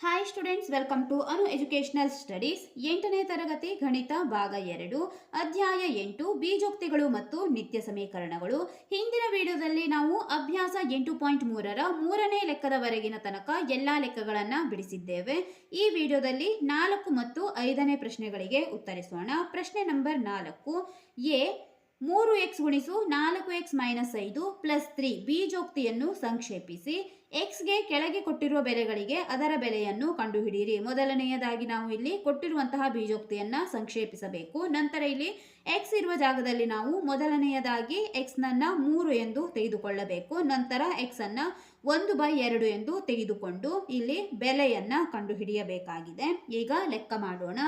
Hi students welcome to Anu educational studies ಎಂಟನೇ ತರಗತಿ ಗಣಿತ ಭಾಗ ಎರಡು, ಅಧ್ಯಾಯ ಎಂಟು, ಬೀಜೋಕ್ತಿಗಳು ಮತ್ತು ನಿತ್ಯ ಸಮೀಕರಣಗಳು. ಹಿಂದಿನ ವಿಡಿಯೋದಲ್ಲಿ ನಾವು ಅಭ್ಯಾಸ ಎಂಟು ಪಾಯಿಂಟ್ ಮೂರರ ಮೂರನೇ ಲೆಕ್ಕದವರೆಗಿನ ತನಕ ಎಲ್ಲ ಲೆಕ್ಕಗಳನ್ನು ಬಿಡಿಸಿದ್ದೇವೆ. ಈ ವಿಡಿಯೋದಲ್ಲಿ ನಾಲ್ಕು ಮತ್ತು ಐದನೇ ಪ್ರಶ್ನೆಗಳಿಗೆ ಉತ್ತರಿಸೋಣ. ಪ್ರಶ್ನೆ ನಂಬರ್ ನಾಲ್ಕು, ಎ, ಮೂರು ಎಕ್ಸ್ ಗುಣಿಸು ನಾಲ್ಕು ಎಕ್ಸ್ ಮೈನಸ್ ಐದು ಪ್ಲಸ್ ತ್ರೀ ಬೀಜೋಕ್ತಿಯನ್ನು ಸಂಕ್ಷೇಪಿಸಿ. ಎಕ್ಸ್ಗೆ ಕೆಳಗೆ ಕೊಟ್ಟಿರುವ ಬೆಲೆಗಳಿಗೆ ಅದರ ಬೆಲೆಯನ್ನು ಕಂಡುಹಿಡಿಯಿರಿ. ಮೊದಲನೆಯದಾಗಿ ನಾವು ಇಲ್ಲಿ ಕೊಟ್ಟಿರುವಂತಹ ಬೀಜೋಕ್ತಿಯನ್ನು ಸಂಕ್ಷೇಪಿಸಬೇಕು. ನಂತರ ಇಲ್ಲಿ ಎಕ್ಸ್ ಇರುವ ಜಾಗದಲ್ಲಿ ನಾವು ಮೊದಲನೆಯದಾಗಿ ಎಕ್ಸ್ನನ್ನ ಮೂರು ಎಂದು ತೆಗೆದುಕೊಳ್ಳಬೇಕು. ನಂತರ ಎಕ್ಸನ್ನು ಒಂದು ಬೈ ಎರಡು ಎಂದು ತೆಗೆದುಕೊಂಡು ಇಲ್ಲಿ ಬೆಲೆಯನ್ನು ಕಂಡುಹಿಡಿಯಬೇಕಾಗಿದೆ. ಈಗ ಲೆಕ್ಕ ಮಾಡೋಣ.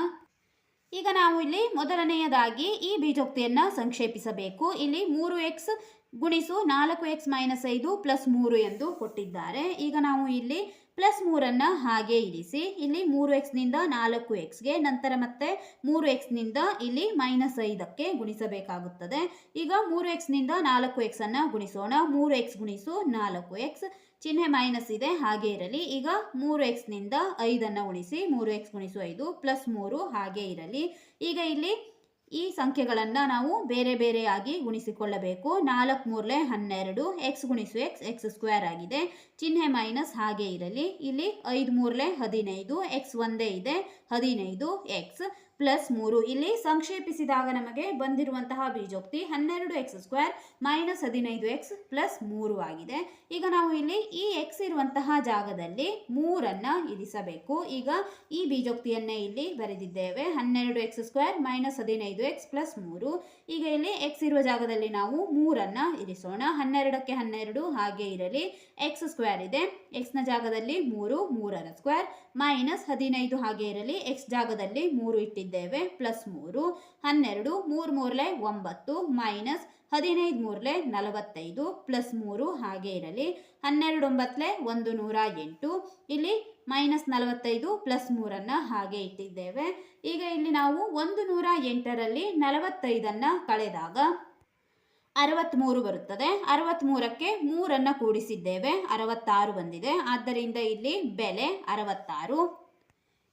ಈಗ ನಾವು ಇಲ್ಲಿ ಮೊದಲನೆಯದಾಗಿ ಈ ಬೀಜೋಕ್ತಿಯನ್ನು ಸಂಕ್ಷೇಪಿಸಬೇಕು. ಇಲ್ಲಿ ಮೂರು ಎಕ್ಸ್ ಗುಣಿಸು ನಾಲ್ಕು ಎಕ್ಸ್ ಮೈನಸ್ ಐದು ಪ್ಲಸ್ ಮೂರು ಎಂದು ಕೊಟ್ಟಿದ್ದಾರೆ. ಈಗ ನಾವು ಇಲ್ಲಿ ಪ್ಲಸ್ ಮೂರನ್ನು ಹಾಗೆ ಇರಿಸಿ. ಇಲ್ಲಿ ಮೂರು ಎಕ್ಸ್ನಿಂದ ನಾಲ್ಕು ಎಕ್ಸ್ಗೆ ನಂತರ ಮತ್ತೆ ಮೂರು ಎಕ್ಸ್ನಿಂದ ಇಲ್ಲಿ ಮೈನಸ್ ಐದಕ್ಕೆ ಗುಣಿಸಬೇಕಾಗುತ್ತದೆ. ಈಗ ಮೂರು ಎಕ್ಸ್ನಿಂದ ನಾಲ್ಕು ಎಕ್ಸನ್ನು ಗುಣಿಸೋಣ. ಮೂರು ಎಕ್ಸ್ ಗುಣಿಸು ನಾಲ್ಕು ಎಕ್ಸ್. ಚಿಹ್ನೆ ಮೈನಸ್ ಇದೆ, ಹಾಗೆ ಇರಲಿ. ಈಗ ಮೂರು ಎಕ್ಸ್ನಿಂದ ಐದನ್ನು ಉಳಿಸಿ. ಮೂರು ಎಕ್ಸ್ ಗುಣಿಸು ಐದು ಪ್ಲಸ್ ಮೂರು, ಹಾಗೆ ಇರಲಿ. ಈಗ ಇಲ್ಲಿ ಈ ಸಂಖ್ಯೆಗಳನ್ನು ನಾವು ಬೇರೆ ಬೇರೆಯಾಗಿ ಗುಣಿಸಿಕೊಳ್ಳಬೇಕು. ನಾಲ್ಕು ಮೂರಲೆ ಹನ್ನೆರಡು ಎಕ್ಸ್ ಗುಣಿಸು ಎಕ್ಸ್ ಎಕ್ಸ್ ಸ್ಕ್ವೇರ್ ಆಗಿದೆ. ಚಿಹ್ನೆ ಮೈನಸ್ ಹಾಗೆ ಇರಲಿ. ಇಲ್ಲಿ ಐದು ಮೂರಲೆ ಹದಿನೈದು ಎಕ್ಸ್ ಒಂದೇ ಇದೆ, ಹದಿನೈದು ಎಕ್ಸ್ ಪ್ಲಸ್ ಮೂರು. ಇಲ್ಲಿ ಸಂಕ್ಷೇಪಿಸಿದಾಗ ನಮಗೆ ಬಂದಿರುವಂತಹ ಬೀಜೋಕ್ತಿ ಹನ್ನೆರಡು ಎಕ್ಸ್ ಸ್ಕ್ವೇರ್ ಮೈನಸ್ ಹದಿನೈದು ಎಕ್ಸ್ ಪ್ಲಸ್ ಮೂರು ಆಗಿದೆ. ಈಗ ನಾವು ಇಲ್ಲಿ ಈ ಎಕ್ಸ್ ಇರುವಂತಹ ಜಾಗದಲ್ಲಿ ಮೂರನ್ನು ಇರಿಸಬೇಕು. ಈಗ ಈ ಬೀಜೋಕ್ತಿಯನ್ನೇ ಇಲ್ಲಿ ಬರೆದಿದ್ದೇವೆ. ಹನ್ನೆರಡು ಎಕ್ಸ್ ಸ್ಕ್ವೇರ್ ಮೈನಸ್ ಹದಿನೈದು ಎಕ್ಸ್ ಪ್ಲಸ್ ಮೂರು. ಈಗ ಇಲ್ಲಿ ಎಕ್ಸ್ ಇರುವ ಜಾಗದಲ್ಲಿ ನಾವು ಮೂರನ್ನು ಇರಿಸೋಣ. ಹನ್ನೆರಡಕ್ಕೆ ಹನ್ನೆರಡು ಹಾಗೆ ಇರಲಿ. ಎಕ್ಸ್ ಸ್ಕ್ವೇರ್ ಇದೆ. ಎಕ್ಸ್ನ ಜಾಗದಲ್ಲಿ ಮೂರು, ಮೂರರ ಸ್ಕ್ವೇರ್ ಮೈನಸ್ ಹದಿನೈದು ಹಾಗೆ ಇರಲಿ. ಎಕ್ಸ್ ಜಾಗದಲ್ಲಿ ಮೂರು ಇಟ್ಟಿದ್ದೇವೆ. ಪ್ಲಸ್ ಮೂರು, ಹನ್ನೆರಡು, ಮೂರು ಮೂರಲೆ ಒಂಬತ್ತು. ಮೈನಸ್ ಹದಿನೈದು ಮೂರಲೆ ನಲವತ್ತೈದು. ಪ್ಲಸ್ ಮೂರು ಹಾಗೆ ಇರಲಿ. ಹನ್ನೆರಡು ಒಂಬತ್ತಲೆ ಒಂದು ನೂರ ಎಂಟು. ಇಲ್ಲಿ ಮೈನಸ್ ನಲವತ್ತೈದು ಪ್ಲಸ್ ಮೂರನ್ನು ಹಾಗೆ ಇಟ್ಟಿದ್ದೇವೆ. ಈಗ ಇಲ್ಲಿ ನಾವು ಒಂದು ನೂರ ಎಂಟರಲ್ಲಿ ನಲವತ್ತೈದನ್ನು ಕಳೆದಾಗ ಅರವತ್ತ್ಮೂರು ಬರುತ್ತದೆ. ಅರವತ್ತ್ಮೂರಕ್ಕೆ ಮೂರನ್ನು ಕೂಡಿಸಿದ್ದೇವೆ. ಅರವತ್ತಾರು ಬಂದಿದೆ. ಆದ್ದರಿಂದ ಇಲ್ಲಿ ಬೆಲೆ ಅರವತ್ತಾರು.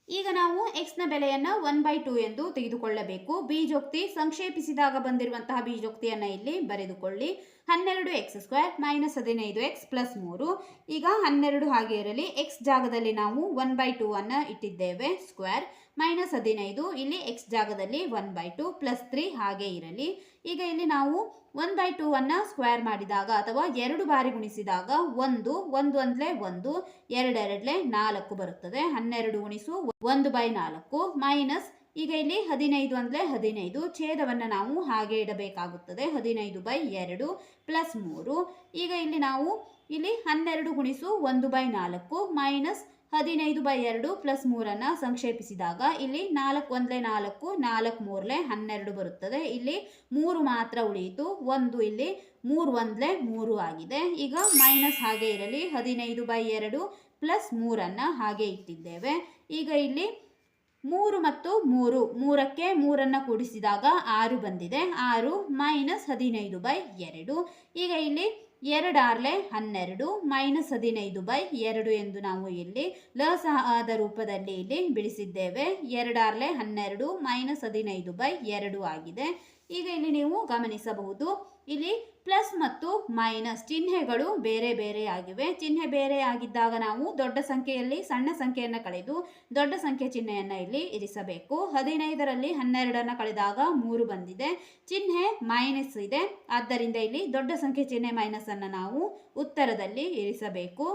ಈಗ ನಾವು ಎಕ್ಸ್ನ ಬೆಲೆಯನ್ನು ಒನ್ ಬೈ ಟು ಎಂದು ತೆಗೆದುಕೊಳ್ಳಬೇಕು. ಬೀಜೋಕ್ತಿ ಸಂಕ್ಷೇಪಿಸಿದಾಗ ಬಂದಿರುವಂತಹ ಬೀಜೋಕ್ತಿಯನ್ನು ಇಲ್ಲಿ ಬರೆದುಕೊಳ್ಳಿ. ಹನ್ನೆರಡು ಎಕ್ಸ್ ಸ್ಕ್ವೇರ್ ಮೈನಸ್ ಹದಿನೈದು ಎಕ್ಸ್ ಪ್ಲಸ್ ಮೂರು. ಈಗ ಹನ್ನೆರಡು ಹಾಗೆ ಇರಲಿ. ಎಕ್ಸ್ ಜಾಗದಲ್ಲಿ ನಾವು ಒನ್ ಬೈ ಟೂ ಅನ್ನು ಇಟ್ಟಿದ್ದೇವೆ. ಸ್ಕ್ವೇರ್ ಮೈನಸ್ ಹದಿನೈದು. ಇಲ್ಲಿ ಎಕ್ಸ್ ಜಾಗದಲ್ಲಿ one by two plus three ಹಾಗೆ ಇರಲಿ. ಈಗ ಇಲ್ಲಿ ನಾವು ಒನ್ ಬೈ ಟೂ ಅನ್ನು ಸ್ಕ್ವೇರ್ ಮಾಡಿದಾಗ ಅಥವಾ ಎರಡು ಬಾರಿ ಗುಣಿಸಿದಾಗ ಒಂದು ಒಂದು ಅಂದ್ಲೆ ಒಂದು, ಎರಡೆರಡ್ಲೆ ನಾಲ್ಕು ಬರುತ್ತದೆ. ಹನ್ನೆರಡು ಗುಣಿಸು ಒಂದು ಬೈ ನಾಲ್ಕು ಮೈನಸ್ ಈಗ ಇಲ್ಲಿ ಹದಿನೈದು ಅಂದರೆ ಹದಿನೈದು. ಛೇದವನ್ನು ನಾವು ಹಾಗೆ ಇಡಬೇಕಾಗುತ್ತದೆ. ಹದಿನೈದು ಬೈ ಎರಡು ಪ್ಲಸ್ ಮೂರು. ಈಗ ಇಲ್ಲಿ ನಾವು ಇಲ್ಲಿ ಹನ್ನೆರಡು ಗುಣಿಸು ಒಂದು ಬೈ ನಾಲ್ಕು ಮೈನಸ್ ಹದಿನೈದು ಬೈ ಎರಡು ಪ್ಲಸ್ ಮೂರನ್ನು ಸಂಕ್ಷೇಪಿಸಿದಾಗ ಇಲ್ಲಿ ನಾಲ್ಕು ಒಂದಲೇ ನಾಲ್ಕು ನಾಲ್ಕು ಮೂರಲೆ ಹನ್ನೆರಡು ಬರುತ್ತದೆ. ಇಲ್ಲಿ ಮೂರು ಮಾತ್ರ ಉಳಿಯಿತು. ಒಂದು ಇಲ್ಲಿ ಮೂರು ಒಂದಲೇ ಮೂರು ಆಗಿದೆ. ಈಗ ಮೈನಸ್ ಹಾಗೆ ಇರಲಿ. ಹದಿನೈದು ಬೈ ಎರಡು ಪ್ಲಸ್ ಮೂರನ್ನು ಹಾಗೆ ಇಟ್ಟಿದ್ದೇವೆ. ಈಗ ಇಲ್ಲಿ ಮೂರು ಮತ್ತು ಮೂರು, ಮೂರಕ್ಕೆ ಮೂರನ್ನು ಕೂಡಿಸಿದಾಗ ಆರು ಬಂದಿದೆ. ಆರು ಮೈನಸ್ ಹದಿನೈದು ಬೈ ಎರಡು. ಈಗ ಇಲ್ಲಿ ಎರಡಾರ್ಲೆ ಹನ್ನೆರಡು, ಮೈನಸ್ ಹದಿನೈದು ಬೈ ಎರಡು ಎಂದು ನಾವು ಇಲ್ಲಿ ಲಸಹದ ರೂಪದಲ್ಲಿ ಇಲ್ಲಿ ಬಿಡಿಸಿದ್ದೇವೆ. ಎರಡಾರ್ಲೆ ಹನ್ನೆರಡು, ಮೈನಸ್ ಹದಿನೈದು ಬೈ ಎರಡು ಆಗಿದೆ. ಈಗ ಇಲ್ಲಿ ನೀವು ಗಮನಿಸಬಹುದು. ಇಲ್ಲಿ ಪ್ಲಸ್ ಮತ್ತು ಮೈನಸ್ ಚಿಹ್ನೆಗಳು ಬೇರೆ ಬೇರೆ ಆಗಿವೆ. ಚಿಹ್ನೆ ಬೇರೆ ಆಗಿದ್ದಾಗ ನಾವು ದೊಡ್ಡ ಸಂಖ್ಯೆಯಲ್ಲಿ ಸಣ್ಣ ಸಂಖ್ಯೆಯನ್ನು ಕಳೆದು ದೊಡ್ಡ ಸಂಖ್ಯೆ ಚಿಹ್ನೆಯನ್ನು ಇಲ್ಲಿ ಇರಿಸಬೇಕು. ಹದಿನೈದರಲ್ಲಿ ಹನ್ನೆರಡನ್ನು ಕಳೆದಾಗ ಮೂರು ಬಂದಿದೆ. ಚಿಹ್ನೆ ಮೈನಸ್ ಇದೆ. ಆದ್ದರಿಂದ ಇಲ್ಲಿ ದೊಡ್ಡ ಸಂಖ್ಯೆ ಚಿಹ್ನೆ ಮೈನಸ್ ಅನ್ನು ನಾವು ಉತ್ತರದಲ್ಲಿ ಇರಿಸಬೇಕು.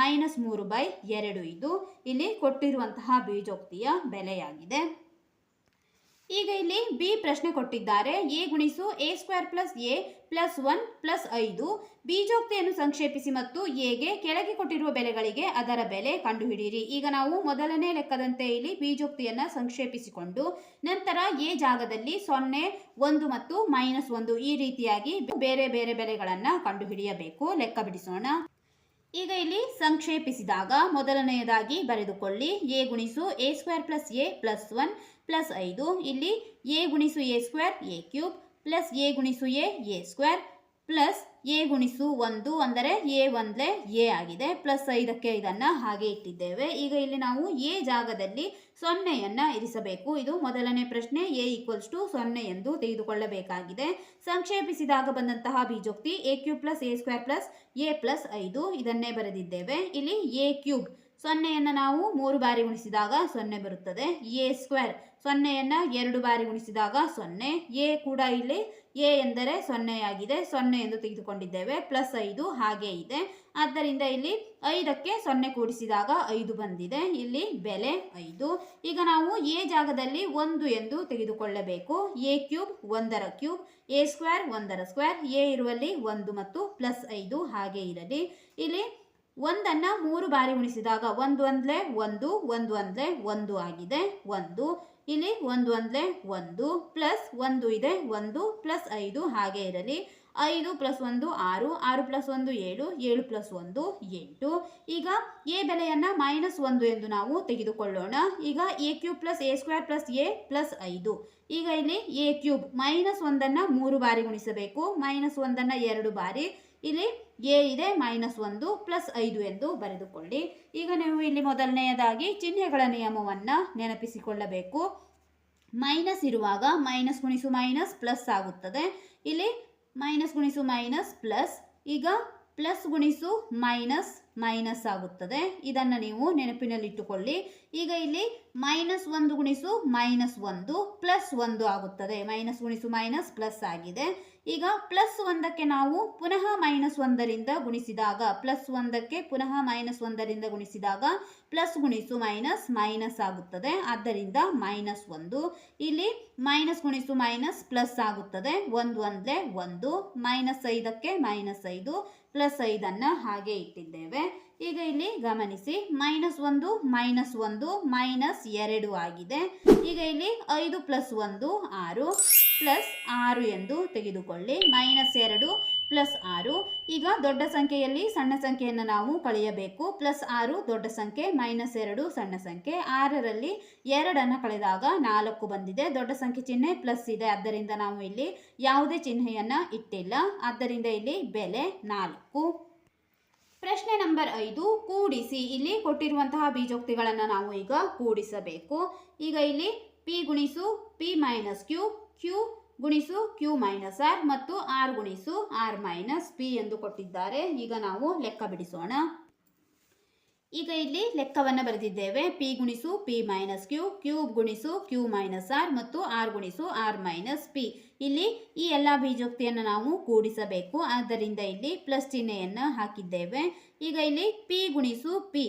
ಮೈನಸ್ ಮೂರು ಬೈ ಎರಡು ಇದು ಇಲ್ಲಿ ಕೊಟ್ಟಿರುವಂತಹ ಬೀಜೋಕ್ತಿಯ ಬೆಲೆಯಾಗಿದೆ. ಈಗ ಇಲ್ಲಿ ಬಿ ಪ್ರಶ್ನೆ ಕೊಟ್ಟಿದ್ದಾರೆ. ಎ ಗುಣಿಸು a square plus a plus one plus ಐದು. ಬೀಜೋಕ್ತಿಯನ್ನು ಸಂಕ್ಷೇಪಿಸಿ ಮತ್ತು ಎಗೆ ಕೆಳಗೆ ಕೊಟ್ಟಿರುವ ಬೆಲೆಗಳಿಗೆ ಅದರ ಬೆಲೆ ಕಂಡುಹಿಡಿಯಿರಿ. ಈಗ ನಾವು ಮೊದಲನೇ ಲೆಕ್ಕದಂತೆ ಇಲ್ಲಿ ಬೀಜೋಕ್ತಿಯನ್ನು ಸಂಕ್ಷೇಪಿಸಿಕೊಂಡು ನಂತರ ಎ ಜಾಗದಲ್ಲಿ ಸೊನ್ನೆ, ಒಂದು ಮತ್ತು ಮೈನಸ್ ಒಂದು ಈ ರೀತಿಯಾಗಿ ಬೇರೆ ಬೇರೆ ಬೆಲೆಗಳನ್ನು ಕಂಡುಹಿಡಿಯಬೇಕು. ಲೆಕ್ಕ ಬಿಡಿಸೋಣ. ಈಗ ಇಲ್ಲಿ ಸಂಕ್ಷೇಪಿಸಿದಾಗ ಮೊದಲನೆಯದಾಗಿ ಬರೆದುಕೊಳ್ಳಿ. ಎ ಗುಣಿಸು a square plus a plus one plus ಐದು, ಇಲ್ಲಿ ಎ ಗುಣಿಸು a square a cube plus a ಗುಣಿಸು a a square plus a ಗುಣಿಸು ಒಂದು ಅಂದರೆ ಎ ಒಂದಲೇ ಎ ಆಗಿದೆ. ಪ್ಲಸ್ ಐದಕ್ಕೆ ಇದನ್ನು ಹಾಗೆ ಇಟ್ಟಿದ್ದೇವೆ. ಈಗ ಇಲ್ಲಿ ನಾವು ಎ ಜಾಗದಲ್ಲಿ ಸೊನ್ನೆಯನ್ನು ಇರಿಸಬೇಕು. ಇದು ಮೊದಲನೇ ಪ್ರಶ್ನೆ. ಎ ಈಕ್ವಲ್ಸ್ ಟು ಸೊನ್ನೆ ಎಂದು ತೆಗೆದುಕೊಳ್ಳಬೇಕಾಗಿದೆ. ಸಂಕ್ಷೇಪಿಸಿದಾಗ ಬಂದಂತಹ ಬೀಜೋಕ್ತಿ a cube plus a square plus a plus ಐದು ಇದನ್ನೇ ಬರೆದಿದ್ದೇವೆ. ಇಲ್ಲಿ ಎ ಕ್ಯೂಬ್ ಸೊನ್ನೆಯನ್ನು ನಾವು ಮೂರು ಬಾರಿ ಗುಣಿಸಿದಾಗ ಸೊನ್ನೆ ಬರುತ್ತದೆ. ಎ ಸ್ಕ್ವೇರ್ ಸೊನ್ನೆಯನ್ನು ಎರಡು ಬಾರಿ ಗುಣಿಸಿದಾಗ ಸೊನ್ನೆ. ಎ ಕೂಡ ಇಲ್ಲಿ ಎ ಎಂದರೆ ಸೊನ್ನೆಯಾಗಿದೆ. ಸೊನ್ನೆ ಎಂದು ತೆಗೆದುಕೊಂಡಿದ್ದೇವೆ. ಪ್ಲಸ್ ಐದು ಹಾಗೆ ಇದೆ. ಆದ್ದರಿಂದ ಇಲ್ಲಿ ಐದಕ್ಕೆ ಸೊನ್ನೆ ಕೂಡಿಸಿದಾಗ ಐದು ಬಂದಿದೆ. ಇಲ್ಲಿ ಬೆಲೆ ಐದು. ಈಗ ನಾವು ಎ ಜಾಗದಲ್ಲಿ ಒಂದು ಎಂದು ತೆಗೆದುಕೊಳ್ಳಬೇಕು. ಎ ಕ್ಯೂಬ್ ಒಂದರ ಕ್ಯೂಬ್, ಎ ಸ್ಕ್ವೇರ್ ಒಂದರ ಸ್ಕ್ವೇರ್, ಎ ಇರುವಲ್ಲಿ ಒಂದು ಮತ್ತು ಪ್ಲಸ್ ಐದು ಹಾಗೆ ಇರಲಿ. ಇಲ್ಲಿ ಒಂದನ್ನು ಮೂರು ಬಾರಿ ಉಣಿಸಿದಾಗ ಒಂದು ಒಂದಲೇ ಒಂದು ಒಂದು ಒಂದಲೇ ಒಂದು ಆಗಿದೆ, ಒಂದು. ಇಲ್ಲಿ ಒಂದು ಒಂದಲೇ ಒಂದು ಪ್ಲಸ್ ಒಂದು ಇದೆ, ಒಂದು ಪ್ಲಸ್ ಐದು ಹಾಗೆ ಇರಲಿ. ಐದು ಪ್ಲಸ್ ಒಂದು ಆರು ಆರು ಪ್ಲಸ್ ಒಂದು ಏಳು ಏಳು ಪ್ಲಸ್ ಒಂದು ಎಂಟು. ಈಗ ಎ ಬೆಲೆಯನ್ನು ಮೈನಸ್ ಒಂದು ಎಂದು ನಾವು ತೆಗೆದುಕೊಳ್ಳೋಣ. ಈಗ a cube plus a square plus a plus ಐದು. ಈಗ ಇಲ್ಲಿ ಎ ಕ್ಯೂಬ್ ಮೈನಸ್ ಒಂದನ್ನು ಮೂರು ಬಾರಿ ಗುಣಿಸಬೇಕು ಮೈನಸ್ ಒಂದನ್ನು ಎರಡು ಬಾರಿ. ಇಲ್ಲಿ ಎ ಇದೆ ಮೈನಸ್ ಒಂದು ಪ್ಲಸ್ ಐದು ಎಂದು ಬರೆದುಕೊಳ್ಳಿ. ಈಗ ನೀವು ಇಲ್ಲಿ ಮೊದಲನೆಯದಾಗಿ ಚಿಹ್ನೆಗಳ ನಿಯಮವನ್ನು ನೆನಪಿಸಿಕೊಳ್ಳಬೇಕು. ಮೈನಸ್ ಇರುವಾಗ ಮೈನಸ್ ಗುಣಿಸು ಮೈನಸ್ ಪ್ಲಸ್ ಆಗುತ್ತದೆ. ಇಲ್ಲಿ ಮೈನಸ್ ಗುಣಿಸು ಮೈನಸ್ ಪ್ಲಸ್ ಈಗ ಪ್ಲಸ್ ಗುಣಿಸು ಮೈನಸ್ ಮೈನಸ್ ಆಗುತ್ತದೆ. ಇದನ್ನು ನೀವು ನೆನಪಿನಲ್ಲಿಟ್ಟುಕೊಳ್ಳಿ. ಈಗ ಇಲ್ಲಿ ಮೈನಸ್ ಒಂದು ಗುಣಿಸು ಮೈನಸ್ ಒಂದು ಪ್ಲಸ್ ಒಂದು ಆಗುತ್ತದೆ. ಮೈನಸ್ ಗುಣಿಸು ಮೈನಸ್ ಪ್ಲಸ್ ಆಗಿದೆ. ಈಗ ಪ್ಲಸ್ ಒಂದಕ್ಕೆ ನಾವು ಪುನಃ ಮೈನಸ್ ಒಂದರಿಂದ ಗುಣಿಸಿದಾಗ ಪ್ಲಸ್ ಒಂದಕ್ಕೆ ಪುನಃ ಮೈನಸ್ ಒಂದರಿಂದ ಗುಣಿಸಿದಾಗ ಪ್ಲಸ್ ಗುಣಿಸು ಮೈನಸ್ ಮೈನಸ್ ಆಗುತ್ತದೆ. ಆದ್ದರಿಂದ ಮೈನಸ್ ಒಂದು. ಇಲ್ಲಿ ಮೈನಸ್ ಗುಣಿಸು ಮೈನಸ್ ಪ್ಲಸ್ ಆಗುತ್ತದೆ. ಒಂದು ಒಂದೇ ಒಂದು. ಮೈನಸ್ ಐದಕ್ಕೆ ಮೈನಸ್ ಐದು. ಪ್ಲಸ್ ಐದನ್ನು ಹಾಗೆ ಇಟ್ಟಿದ್ದೇವೆ. ಈಗ ಇಲ್ಲಿ ಗಮನಿಸಿ ಮೈನಸ್ ಒಂದು ಮೈನಸ್ ಒಂದು ಮೈನಸ್ ಎರಡು ಆಗಿದೆ. ಈಗ ಇಲ್ಲಿ ಐದು ಪ್ಲಸ್ ಒಂದು, ಆರು ಪ್ಲಸ್ ಆರು ಎಂದು ತೆಗೆದುಕೊಳ್ಳಿ. ಮೈನಸ್ ಎರಡು ಪ್ಲಸ್ ಆರು. ಈಗ ದೊಡ್ಡ ಸಂಖ್ಯೆಯಲ್ಲಿ ಸಣ್ಣ ಸಂಖ್ಯೆಯನ್ನು ನಾವು ಕಳೆಯಬೇಕು. ಪ್ಲಸ್ ಆರು, ದೊಡ್ಡ ಸಂಖ್ಯೆ. ಮೈನಸ್ ಎರಡು, ಸಣ್ಣ ಸಂಖ್ಯೆ. ಆರರಲ್ಲಿ ಎರಡನ್ನು ಕಳೆದಾಗ ನಾಲ್ಕು ಬಂದಿದೆ. ದೊಡ್ಡ ಸಂಖ್ಯೆ ಚಿಹ್ನೆ ಪ್ಲಸ್ ಇದೆ. ಆದ್ದರಿಂದ ನಾವು ಇಲ್ಲಿ ಯಾವುದೇ ಚಿಹ್ನೆಯನ್ನು ಇಟ್ಟಿಲ್ಲ. ಆದ್ದರಿಂದ ಇಲ್ಲಿ ಬೆಲೆ ನಾಲ್ಕು. ಪ್ರಶ್ನೆ ನಂಬರ್ ಐದು, ಕೂಡಿಸಿ. ಇಲ್ಲಿ ಕೊಟ್ಟಿರುವಂತಹ ಬೀಜೋಕ್ತಿಗಳನ್ನು ನಾವು ಈಗ ಕೂಡಿಸಬೇಕು. ಈಗ ಇಲ್ಲಿ ಪಿ ಗುಣಿಸು, ಪಿ ಮೈನಸ್ ಕ್ಯೂ ಕ್ಯೂ ಗುಣಿಸು, ಕ್ಯೂ ಮೈನಸ್ ಆರ್ ಮತ್ತು ಆರ್ ಗುಣಿಸು, ಆರ್ ಮೈನಸ್ ಪಿ ಎಂದು ಕೊಟ್ಟಿದ್ದಾರೆ. ಈಗ ನಾವು ಲೆಕ್ಕ ಬಿಡಿಸೋಣ. ಈಗ ಇಲ್ಲಿ ಲೆಕ್ಕವನ್ನು ಬರೆದಿದ್ದೇವೆ. ಪಿ ಗುಣಿಸು ಪಿ ಮೈನಸ್ ಕ್ಯೂ ಕ್ಯೂಬ್ ಗುಣಿಸು ಕ್ಯೂ ಮೈನಸ್ ಆರ್ ಮತ್ತು ಆರ್ ಗುಣಿಸು ಆರ್ ಮೈನಸ್ ಪಿ ಇಲ್ಲಿ ಈ ಎಲ್ಲ ಬೀಜೋಕ್ತಿಯನ್ನು ನಾವು ಕೂಡಿಸಬೇಕು. ಆದ್ದರಿಂದ ಇಲ್ಲಿ ಪ್ಲಸ್ ಚಿಹ್ನೆಯನ್ನು ಹಾಕಿದ್ದೇವೆ. ಈಗ ಇಲ್ಲಿ ಪಿ ಗುಣಿಸು ಪಿ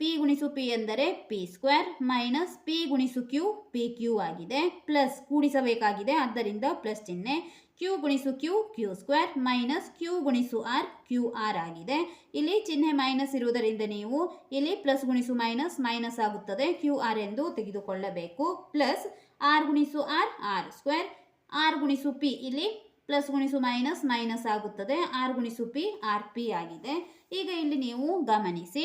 ಪಿ ಗುಣಿಸು ಪಿ ಎಂದರೆ ಪಿ ಸ್ಕ್ವೇರ್ ಮೈನಸ್ ಪಿ ಗುಣಿಸು ಕ್ಯೂ ಪಿ ಕ್ಯೂ ಆಗಿದೆ. ಪ್ಲಸ್ ಕೂಡಿಸಬೇಕಾಗಿದೆ. ಆದ್ದರಿಂದ ಪ್ಲಸ್ ಚಿಹ್ನೆ. ಕ್ಯೂ ಗುಣಿಸು q q square minus q ಗುಣಿಸು ಆರ್ ಕ್ಯೂ ಆರ್ ಆಗಿದೆ. ಇಲ್ಲಿ ಚಿಹ್ನೆ ಮೈನಸ್ ಇರುವುದರಿಂದ ನೀವು ಇಲ್ಲಿ ಪ್ಲಸ್ ಗುಣಿಸು ಮೈನಸ್ ಮೈನಸ್ ಆಗುತ್ತದೆ. ಕ್ಯೂ ಆರ್ ಎಂದು ತೆಗೆದುಕೊಳ್ಳಬೇಕು. ಪ್ಲಸ್ ಆರ್ ಗುಣಿಸು ಆರ್ ಆರ್ ಸ್ಕ್ವೇರ್ ಆರ್ ಗುಣಿಸು ಪಿ ಇಲ್ಲಿ ಪ್ಲಸ್ ಗುಣಿಸು ಮೈನಸ್ ಮೈನಸ್ ಆಗುತ್ತದೆ. ಆರ್ ಗುಣಿಸು ಪಿ ಆರ್ ಪಿ ಆಗಿದೆ. ಈಗ ಇಲ್ಲಿ ನೀವು ಗಮನಿಸಿ.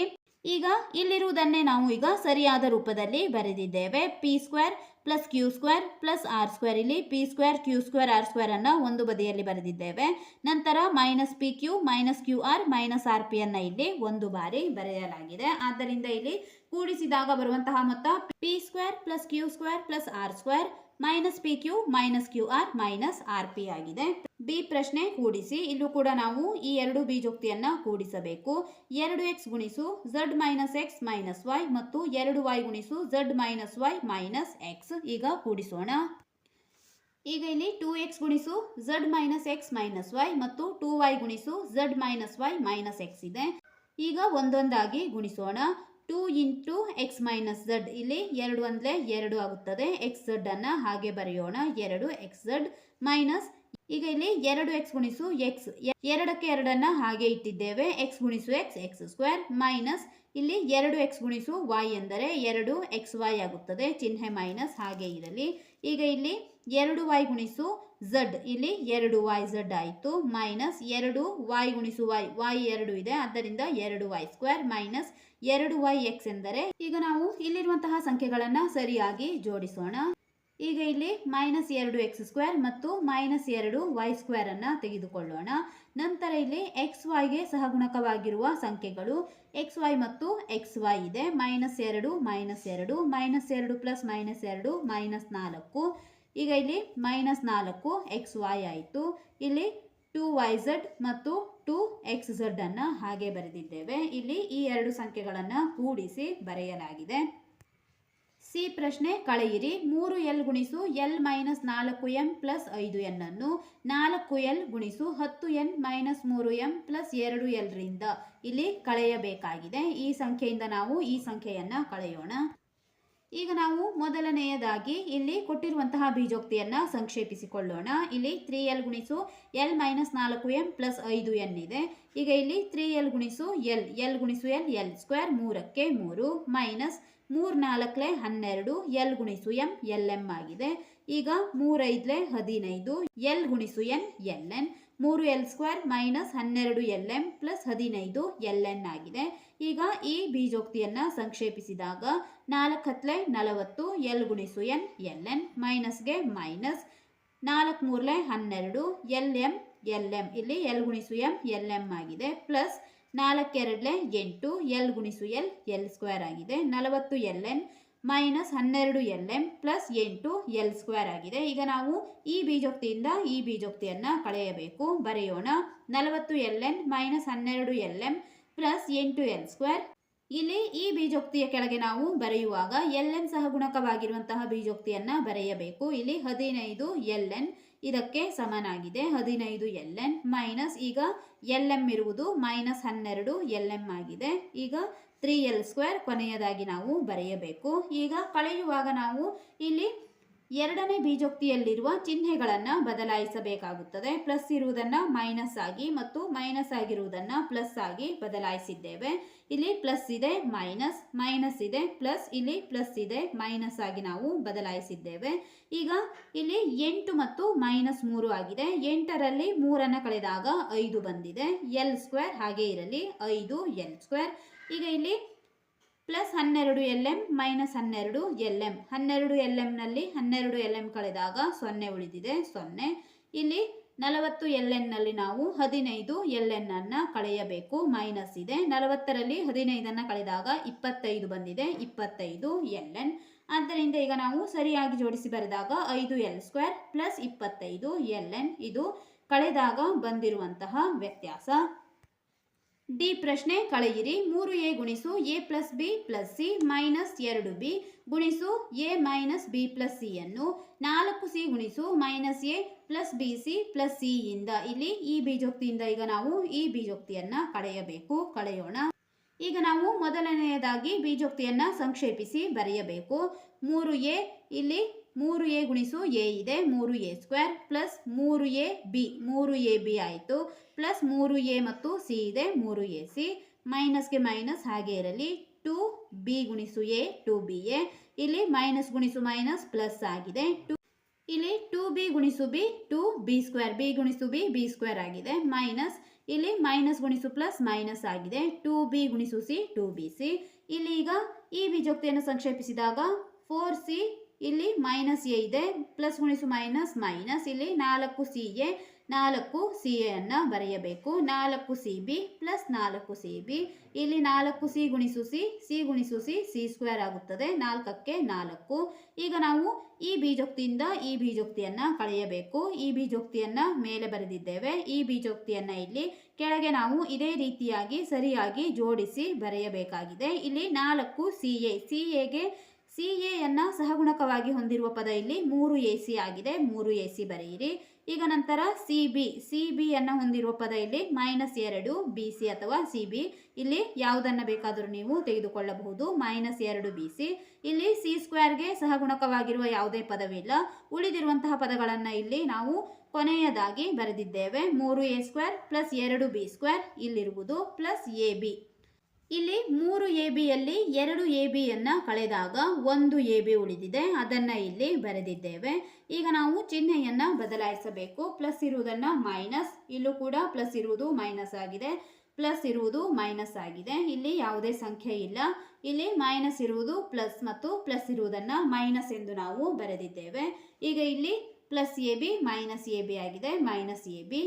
ಈಗ ಇಲ್ಲಿರುವುದನ್ನೇ ನಾವು ಈಗ ಸರಿಯಾದ ರೂಪದಲ್ಲಿ ಬರೆದಿದ್ದೇವೆ. P square plus q square plus r square ಇಲ್ಲಿ p square q square r square ಅನ್ನು ಒಂದು ಬದಿಯಲ್ಲಿ ಬರೆದಿದ್ದೇವೆ. ನಂತರ minus p q minus q r minus r p ಅನ್ನು ಇಲ್ಲಿ ಒಂದು ಬಾರಿ ಬರೆಯಲಾಗಿದೆ. ಆದ್ದರಿಂದ ಇಲ್ಲಿ ಕೂಡಿಸಿದಾಗ ಬರುವಂತಹ ಮೊತ್ತ p square plus q square plus r square minus p q minus q r minus r p ಆಗಿದೆ. ಬಿ ಪ್ರಶ್ನೆ ಕೂಡಿಸಿ. ಇಲ್ಲೂ ಕೂಡ ನಾವು ಈ ಎರಡು ಬೀಜೋಕ್ತಿಯನ್ನು ಕೂಡಿಸಬೇಕು. ಎರಡು ಎಕ್ಸ್ ಗುಣಿಸು z minus x minus y ಮತ್ತು ಎರಡು ವೈ ಗುಣಿಸು z minus y minus x ಈಗ ಕೂಡಿಸೋಣ. ಈಗ ಇಲ್ಲಿ ಟೂ ಎಕ್ಸ್ ಗುಣಿಸು z minus x minus y ಮತ್ತು ಟೂ ವೈ ಗುಣಿಸು z minus y minus x ಇದೆ. ಈಗ ಒಂದೊಂದಾಗಿ ಗುಣಿಸೋಣ. Two into x minus z ಇಲ್ಲಿ ಎರಡು ಅಂದರೆ ಎರಡು ಆಗುತ್ತದೆ. ಎಕ್ಸ್ ಝಡ್ ಅನ್ನು ಹಾಗೆ ಬರೆಯೋಣ. ಎರಡು ಎಕ್ಸ್ ಝಡ್ ಮೈನಸ್ ಈಗ ಇಲ್ಲಿ ಎರಡು ಎಕ್ಸ್ ಗುಣಿಸು ಎಕ್ಸ್ ಎರಡಕ್ಕೆ ಎರಡನ್ನು ಹಾಗೆ ಇಟ್ಟಿದ್ದೇವೆ. ಎಕ್ಸ್ ಗುಣಿಸು ಎಕ್ಸ್ ಎಕ್ಸ್ ಸ್ಕ್ವೇರ್ ಮೈನಸ್ ಇಲ್ಲಿ ಎರಡು ಎಕ್ಸ್ ಗುಣಿಸು ವೈ ಎಂದರೆ ಎರಡು ಎಕ್ಸ್ ವೈ ಆಗುತ್ತದೆ. ಚಿಹ್ನೆ ಮೈನಸ್ ಹಾಗೆ ಇರಲಿ. ಈಗ ಇಲ್ಲಿ ಎರಡು ವೈ ಗುಣಿಸು ಝಡ್ ಇಲ್ಲಿ ಎರಡು ವೈ ಝಡ್ ಆಯಿತು. ಮೈನಸ್ ಎರಡು ವೈ ಗುಣಿಸು ವೈ ವೈ ಎರಡು ಇದೆ. ಆದ್ದರಿಂದ ಎರಡು ವೈ ಸ್ಕ್ವೇರ್ ಮೈನಸ್ ಎರಡು ವೈ ಎಕ್ಸ್ ಎಂದರೆ ಈಗ ನಾವು ಇಲ್ಲಿರುವಂತಹ ಸಂಖ್ಯೆಗಳನ್ನು ಸರಿಯಾಗಿ ಜೋಡಿಸೋಣ. ಈಗ ಇಲ್ಲಿ ಮೈನಸ್ ಎರಡು ಎಕ್ಸ್ ಸ್ಕ್ವೇರ್ ಮತ್ತು ಮೈನಸ್ ಎರಡು ವೈ ಸ್ಕ್ವೇರ್ ಅನ್ನು ತೆಗೆದುಕೊಳ್ಳೋಣ. ನಂತರ ಇಲ್ಲಿ ಎಕ್ಸ್ ವೈಗೆ ಸಹಗುಣಕವಾಗಿರುವ ಸಂಖ್ಯೆಗಳು ಎಕ್ಸ್ ವೈ ಮತ್ತು ಎಕ್ಸ್ ವೈ ಇದೆ. ಮೈನಸ್ ಎರಡು ಮೈನಸ್ ಎರಡು ಮೈನಸ್ ಎರಡು ಪ್ಲಸ್ ಮೈನಸ್ ಎರಡು ಮೈನಸ್ ನಾಲ್ಕು. ಈಗ ಇಲ್ಲಿ ಮೈನಸ್ ನಾಲ್ಕು ಎಕ್ಸ್ ವೈ ಆಯಿತು. ಇಲ್ಲಿ ಟು ವೈ ಝಡ್ ಮತ್ತು ಟು ಎಕ್ಸ್ ಝಡ್ ಅನ್ನು ಹಾಗೆ ಬರೆದಿದ್ದೇವೆ. ಇಲ್ಲಿ ಈ ಎರಡು ಸಂಖ್ಯೆಗಳನ್ನು ಕೂಡಿಸಿ ಬರೆಯಲಾಗಿದೆ. ಸಿ ಪ್ರಶ್ನೆ, ಕಳೆಯಿರಿ. ಮೂರು ಎಲ್ ಗುಣಿಸು ಎಲ್ ಮೈನಸ್ ನಾಲ್ಕು ಎಂ ಪ್ಲಸ್ ಐದು ಎನ್ ಅನ್ನು. ನಾಲ್ಕು ಎಲ್ ಗುಣಿಸು ಹತ್ತು ಎನ್ ಮೈನಸ್ ಮೂರು ಎಂ ಪ್ಲಸ್ ಎರಡು ಎಲ್ರಿಂದ ಇಲ್ಲಿ ಕಳೆಯಬೇಕಾಗಿದೆ. ಈ ಸಂಖ್ಯೆಯಿಂದ ನಾವು ಈ ಸಂಖ್ಯೆಯನ್ನು ಕಳೆಯೋಣ. ಈಗ ನಾವು ಮೊದಲನೆಯದಾಗಿ ಇಲ್ಲಿ ಕೊಟ್ಟಿರುವಂತಹ ಬೀಜೋಕ್ತಿಯನ್ನು ಸಂಕ್ಷೇಪಿಸಿಕೊಳ್ಳೋಣ. ಇಲ್ಲಿ ತ್ರೀ ಎಲ್ ಗುಣಿಸು ಎಲ್ ಮೈನಸ್ ನಾಲ್ಕು ಎಂ ಪ್ಲಸ್ ಐದು ಎನ್ ಇದೆ. ಈಗ ಇಲ್ಲಿ ತ್ರೀ ಎಲ್ ಗುಣಿಸು ಎಲ್ ಎಲ್ ಗುಣಿಸು ಎಲ್ ಎಲ್ ಸ್ಕ್ವೇರ್ ಮೂರಕ್ಕೆ ಮೂರು ಮೈನಸ್ ಮೂರು ನಾಲ್ಕಲೆ ಹನ್ನೆರಡು ಎಲ್ ಗುಣಿಸು ಎಂ ಎಲ್ ಎಂ ಆಗಿದೆ. ಈಗ ಮೂರೈದ್ಲೆ ಹದಿನೈದು ಎಲ್ ಗುಣಿಸು ಎನ್, ಎಲ್ ಎನ್. ಮೂರು ಎಲ್ ಸ್ಕ್ವೇರ್ ಮೈನಸ್ ಹನ್ನೆರಡು ಎಲ್ ಎಂ ಪ್ಲಸ್ ಹದಿನೈದು ಎಲ್ ಎನ್ ಆಗಿದೆ. ಈಗ ಈ ಬೀಜೋಕ್ತಿಯನ್ನು ಸಂಕ್ಷೇಪಿಸಿದಾಗ ನಾಲ್ಕು ಹತ್ಲೆ ನಲವತ್ತು ಎಲ್ ಗುಣಿಸು ಎನ್, ಎಲ್ ಎನ್ ಮೈನಸ್ಗೆ ಮೈನಸ್ ನಾಲ್ಕು ಮೂರಲೆ ಹನ್ನೆರಡು ಎಲ್ ಎಂ ಎಲ್ ಎಂ. ಇಲ್ಲಿ ಎಲ್ ಗುಣಿಸು ಎಂ, ಎಲ್ ಎಂ ಆಗಿದೆ. ಪ್ಲಸ್ ನಾಲ್ಕೆರಡಲೆ ಎಂಟು ಎಲ್ ಗುಣಿಸು ಎಲ್ ಎಲ್ ಸ್ಕ್ವೇರ್ ಆಗಿದೆ. ನಲವತ್ತು ಎಲ್ ಎನ್ ಮೈನಸ್ ಹನ್ನೆರಡು ಎಲ್ ಎಂ ಪ್ಲಸ್ ಎಂಟು ಎಲ್ ಸ್ಕ್ವೇರ್ ಆಗಿದೆ. ಈಗ ನಾವು ಈ ಬೀಜೋಕ್ತಿಯಿಂದ ಈ ಬೀಜೋಕ್ತಿಯನ್ನು ಕಳೆಯಬೇಕು. ಬರೆಯೋಣ. ನಲವತ್ತು ಎಲ್ ಎನ್ ಮೈನಸ್ ಹನ್ನೆರಡು ಎಲ್ ಎಂ ಪ್ಲಸ್ ಎಂಟು ಎಲ್ ಸ್ಕ್ವೇರ್. ಇಲ್ಲಿ ಈ ಬೀಜೋಕ್ತಿಯ ಕೆಳಗೆ ನಾವು ಬರೆಯುವಾಗ ಎಲ್ ಎನ್ ಸಹಗುಣಕವಾಗಿರುವಂತಹ ಬೀಜೋಕ್ತಿಯನ್ನು ಬರೆಯಬೇಕು. ಇಲ್ಲಿ ಹದಿನೈದು ಎಲ್ ಎನ್ ಇದಕ್ಕೆ ಸಮನಾಗಿದೆ. ಹದಿನೈದು ಎಲ್ ಎನ್ ಮೈನಸ್ ಈಗ ಎಲ್ ಎಂ ಇರುವುದು ಮೈನಸ್ ಹನ್ನೆರಡು ಎಲ್ ಎಂ ಆಗಿದೆ. ಈಗ ತ್ರೀ ಎಲ್ ಸ್ಕ್ವೇರ್ ಕೊನೆಯದಾಗಿ ನಾವು ಬರೆಯಬೇಕು. ಈಗ ಕಳೆಯುವಾಗ ನಾವು ಇಲ್ಲಿ ಎರಡನೇ ಬೀಜೋಕ್ತಿಯಲ್ಲಿರುವ ಚಿಹ್ನೆಗಳನ್ನು ಬದಲಾಯಿಸಬೇಕಾಗುತ್ತದೆ. ಪ್ಲಸ್ ಇರುವುದನ್ನು ಮೈನಸ್ ಆಗಿ ಮತ್ತು ಮೈನಸ್ ಆಗಿರುವುದನ್ನು ಪ್ಲಸ್ ಆಗಿ ಬದಲಾಯಿಸಿದ್ದೇವೆ. ಇಲ್ಲಿ ಪ್ಲಸ್ ಇದೆ, ಮೈನಸ್ ಮೈನಸ್ ಇದೆ, ಪ್ಲಸ್ ಇಲ್ಲಿ ಪ್ಲಸ್ ಇದೆ, ಮೈನಸ್ ಆಗಿ ನಾವು ಬದಲಾಯಿಸಿದ್ದೇವೆ. ಈಗ ಇಲ್ಲಿ ಎಂಟು ಮತ್ತು ಮೈನಸ್ ಮೂರು ಆಗಿದೆ. ಎಂಟರಲ್ಲಿ ಮೂರನ್ನು ಕಳೆದಾಗ ಐದು ಬಂದಿದೆ. ಎಲ್ ಸ್ಕ್ವೇರ್ ಹಾಗೆ ಇರಲಿ. ಐದು ಎಲ್ ಸ್ಕ್ವೇರ್. ಈಗ ಇಲ್ಲಿ ಪ್ಲಸ್ ಹನ್ನೆರಡು ಎಲ್ ಎಂ ಮೈನಸ್ ಹನ್ನೆರಡು ಎಲ್ ಎಂ ಹನ್ನೆರಡು ಎಲ್ ಎಮ್ನಲ್ಲಿ ಹನ್ನೆರಡು ಎಲ್ ಎಂ ಕಳೆದಾಗ ಸೊನ್ನೆ ಉಳಿದಿದೆ, ಸೊನ್ನೆ. ಇಲ್ಲಿ ನಲವತ್ತು ಎಲ್ ಎನ್ನಲ್ಲಿ ನಾವು ಹದಿನೈದು ಎಲ್ ಎನ್ ಅನ್ನು ಕಳೆಯಬೇಕು ಮೈನಸ್ ಇದೆ. ನಲವತ್ತರಲ್ಲಿ ಹದಿನೈದನ್ನು ಕಳೆದಾಗ ಇಪ್ಪತ್ತೈದು ಬಂದಿದೆ, ಇಪ್ಪತ್ತೈದು ಎಲ್ ಎನ್ ಆದ್ದರಿಂದ ಈಗ ನಾವು ಸರಿಯಾಗಿ ಜೋಡಿಸಿ ಬರೆದಾಗ ಐದು ಎಲ್ ಸ್ಕ್ವೇರ್ ಪ್ಲಸ್ ಇಪ್ಪತ್ತೈದು ಎಲ್ ಎನ್ ಇದು ಕಳೆದಾಗ ಬಂದಿರುವಂತಹ ವ್ಯತ್ಯಾಸ. ಡಿ ಪ್ರಶ್ನೆ ಕಳೆಯಿರಿ. ಮೂರು ಎ ಗುಣಿಸು a plus b plus c minus ಎರಡು ಬಿ ಗುಣಿಸು a minus b plus c ಅನ್ನು ನಾಲ್ಕು ಸಿ ಗುಣಿಸು minus a plus b c plus c ಇಂದ. ಇಲ್ಲಿ ಈ ಬೀಜೋಕ್ತಿಯಿಂದ ಈಗ ನಾವು ಈ ಬೀಜೋಕ್ತಿಯನ್ನು ಕಳೆಯಬೇಕು ಕಳೆಯೋಣ. ಈಗ ನಾವು ಮೊದಲನೆಯದಾಗಿ ಬೀಜೋಕ್ತಿಯನ್ನು ಸಂಕ್ಷೇಪಿಸಿ ಬರೆಯಬೇಕು. ಮೂರು ಎ ಇಲ್ಲಿ ಮೂರು ಎ ಗುಣಿಸು ಎ ಇದೆ ಮೂರು ಎ ಸ್ಕ್ವೇರ್ ಪ್ಲಸ್ ಮೂರು ಎ ಬಿ ಮೂರು ಎ ಬಿ ಆಯಿತು ಪ್ಲಸ್ ಮೂರು ಎ ಮತ್ತು ಸಿ ಇದೆ ಮೂರು ಎ ಸಿ. ಮೈನಸ್ಗೆ ಮೈನಸ್ ಹಾಗೆ ಇರಲಿ. ಟು ಬಿ ಗುಣಿಸು ಎ, ಟು ಬಿ ಎ. ಇಲ್ಲಿ ಮೈನಸ್ ಗುಣಿಸು ಮೈನಸ್ ಪ್ಲಸ್ ಆಗಿದೆ. ಟು ಇಲ್ಲಿ ಟು ಬಿ ಗುಣಿಸು b, two b square. B ಗುಣಿಸು ಬಿ ಬಿ ಸ್ಕ್ವೇರ್ ಆಗಿದೆ. ಮೈನಸ್ ಇಲ್ಲಿ ಮೈನಸ್ ಗುಣಿಸು ಪ್ಲಸ್ ಮೈನಸ್ ಆಗಿದೆ. ಟು ಬಿ ಗುಣಿಸು ಸಿ, ಟು ಬಿ ಸಿ. ಇಲ್ಲಿ ಈಗ ಈ ಬೀಜೋಕ್ತಿಯನ್ನು ಸಂಕ್ಷೇಪಿಸಿದಾಗ ಫೋರ್ ಸಿ ಇಲ್ಲಿ ಮೈನಸ್ ಎ ಇದೆ ಪ್ಲಸ್ ಗುಣಿಸು ಮೈನಸ್ ಮೈನಸ್ ಇಲ್ಲಿ ನಾಲ್ಕು ಸಿ ಎ ನಾಲ್ಕು ಸಿ ಎನ್ನು ಬರೆಯಬೇಕು. ನಾಲ್ಕು ಸಿ ಬಿ ಪ್ಲಸ್ ನಾಲ್ಕು ಸಿ ಬಿ ಇಲ್ಲಿ ನಾಲ್ಕು ಸಿ ಗುಣಿಸು ಸಿ ಸಿ ಗುಣಿಸು ಸಿ ಸಿ ಸ್ಕ್ವೇರ್ ಆಗುತ್ತದೆ. ನಾಲ್ಕಕ್ಕೆ ನಾಲ್ಕು. ಈಗ ನಾವು ಈ ಬೀಜೋಕ್ತಿಯಿಂದ ಈ ಬೀಜೋಕ್ತಿಯನ್ನು ಕಳೆಯಬೇಕು. ಈ ಬೀಜೋಕ್ತಿಯನ್ನು ಮೇಲೆ ಬರೆದಿದ್ದೇವೆ. ಈ ಬೀಜೋಕ್ತಿಯನ್ನು ಇಲ್ಲಿ ಕೆಳಗೆ ನಾವು ಇದೇ ರೀತಿಯಾಗಿ ಸರಿಯಾಗಿ ಜೋಡಿಸಿ ಬರೆಯಬೇಕಾಗಿದೆ. ಇಲ್ಲಿ ನಾಲ್ಕು ಸಿ ಎ ಸಿ ಎಗೆ ಸಿ ಎಯನ್ನು ಸಹಗುಣಕವಾಗಿ ಹೊಂದಿರುವ ಪದ ಇಲ್ಲಿ ಮೂರು ಎ ಸಿ ಆಗಿದೆ, ಮೂರು ಎ ಸಿ ಬರೆಯಿರಿ. ಈಗ ನಂತರ ಸಿ ಬಿ ಸಿ ಬಿ ಅನ್ನು ಹೊಂದಿರುವ ಪದ ಇಲ್ಲಿ ಮೈನಸ್ ಎರಡು ಬಿ ಸಿ ಅಥವಾ ಸಿ ಬಿ ಇಲ್ಲಿ ಯಾವುದನ್ನು ಬೇಕಾದರೂ ನೀವು ತೆಗೆದುಕೊಳ್ಳಬಹುದು ಮೈನಸ್ ಎರಡು ಬಿ ಸಿ ಇಲ್ಲಿ ಸಿ ಸ್ಕ್ವೇರ್ಗೆ ಸಹಗುಣಕವಾಗಿರುವ ಯಾವುದೇ ಪದವಿಲ್ಲ. ಉಳಿದಿರುವಂತಹ ಪದಗಳನ್ನು ಇಲ್ಲಿ ನಾವು ಕೊನೆಯದಾಗಿ ಬರೆದಿದ್ದೇವೆ. ಮೂರು ಎ ಸ್ಕ್ವೇರ್ ಪ್ಲಸ್ ಎರಡು ಬಿ ಸ್ಕ್ವೇರ್ ಇಲ್ಲಿರುವುದು ಪ್ಲಸ್ ಎ ಬಿ ಇಲ್ಲಿ ಮೂರು ಎ ಬಿಯಲ್ಲಿ ಎರಡು ಎ ಬಿಯನ್ನು ಕಳೆದಾಗ ಒಂದು ಎ ಬಿ ಉಳಿದಿದೆ. ಅದನ್ನು ಇಲ್ಲಿ ಬರೆದಿದ್ದೇವೆ. ಈಗ ನಾವು ಚಿಹ್ನೆಯನ್ನು ಬದಲಾಯಿಸಬೇಕು. ಪ್ಲಸ್ ಇರುವುದನ್ನು ಮೈನಸ್. ಇಲ್ಲೂ ಕೂಡ ಪ್ಲಸ್ ಇರುವುದು ಮೈನಸ್ ಆಗಿದೆ. ಪ್ಲಸ್ ಇರುವುದು ಮೈನಸ್ ಆಗಿದೆ. ಇಲ್ಲಿ ಯಾವುದೇ ಸಂಖ್ಯೆ ಇಲ್ಲ. ಇಲ್ಲಿ ಮೈನಸ್ ಇರುವುದು ಪ್ಲಸ್ ಮತ್ತು ಪ್ಲಸ್ ಇರುವುದನ್ನು ಮೈನಸ್ ಎಂದು ನಾವು ಬರೆದಿದ್ದೇವೆ. ಈಗ ಇಲ್ಲಿ plus a b minus a b ಆಗಿದೆ. Minus a b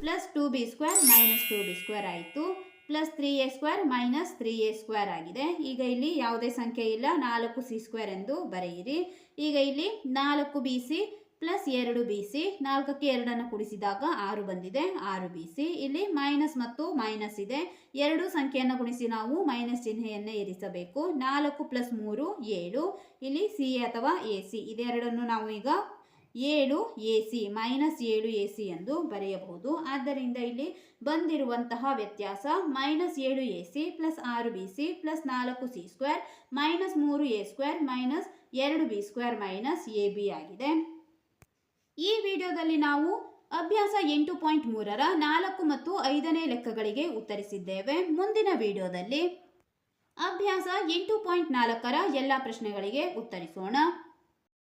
plus two b square minus two b square ಆಯಿತು. Plus three a square minus three a square ಆಗಿದೆ. ಈಗ ಇಲ್ಲಿ ಯಾವುದೇ ಸಂಖ್ಯೆ ಇಲ್ಲ. ನಾಲ್ಕು ಸಿ ಸ್ಕ್ವೇರ್ ಎಂದು ಬರೆಯಿರಿ. ಈಗ ಇಲ್ಲಿ ನಾಲ್ಕು ಬಿ ಸಿ ಪ್ಲಸ್ ಎರಡು ಬಿ ಸಿ ನಾಲ್ಕಕ್ಕೆ ಎರಡನ್ನು ಕುಡಿಸಿದಾಗ ಆರು ಬಂದಿದೆ. ಆರು ಬಿ ಸಿ ಇಲ್ಲಿ ಮೈನಸ್ ಮತ್ತು ಮೈನಸ್ ಇದೆ. ಎರಡು ಸಂಖ್ಯೆಯನ್ನು ಗುಣಿಸಿ ನಾವು ಮೈನಸ್ ಚಿಹ್ನೆಯನ್ನೇ ಇರಿಸಬೇಕು. ನಾಲ್ಕು ಪ್ಲಸ್ ಮೂರು, ಏಳು. ಇಲ್ಲಿ ಸಿ ಎ ಅಥವಾ ಎ ಸಿ ಇದೆರಡನ್ನು ನಾವು ಈಗ ಏಳು ಎ ಸಿ ಮೈನಸ್ ಏಳು ಎ ಸಿ ಎಂದು ಬರೆಯಬಹುದು. ಆದ್ದರಿಂದ ಇಲ್ಲಿ ಬಂದಿರುವಂತಹ ವ್ಯತ್ಯಾಸ ಮೈನಸ್ ಏಳು ಎ ಸಿ ಪ್ಲಸ್ ಆರು ಬಿ ಸಿ ಪ್ಲಸ್ ನಾಲ್ಕು ಸಿ ಸ್ಕ್ವೇರ್ ಮೈನಸ್ ಮೂರು ಎ ಸ್ಕ್ವೇರ್ ಮೈನಸ್ ಎರಡು b square minus a b ಆಗಿದೆ. ಈ ವಿಡಿಯೋದಲ್ಲಿ ನಾವು ಅಭ್ಯಾಸ ಎಂಟು ಪಾಯಿಂಟ್ ಮೂರರ ನಾಲ್ಕು ಮತ್ತು ಐದನೇ ಲೆಕ್ಕಗಳಿಗೆ ಉತ್ತರಿಸಿದ್ದೇವೆ. ಮುಂದಿನ ವಿಡಿಯೋದಲ್ಲಿ ಅಭ್ಯಾಸ ಎಂಟು ಪಾಯಿಂಟ್ ನಾಲ್ಕರ ಎಲ್ಲ ಪ್ರಶ್ನೆಗಳಿಗೆ ಉತ್ತರಿಸೋಣ.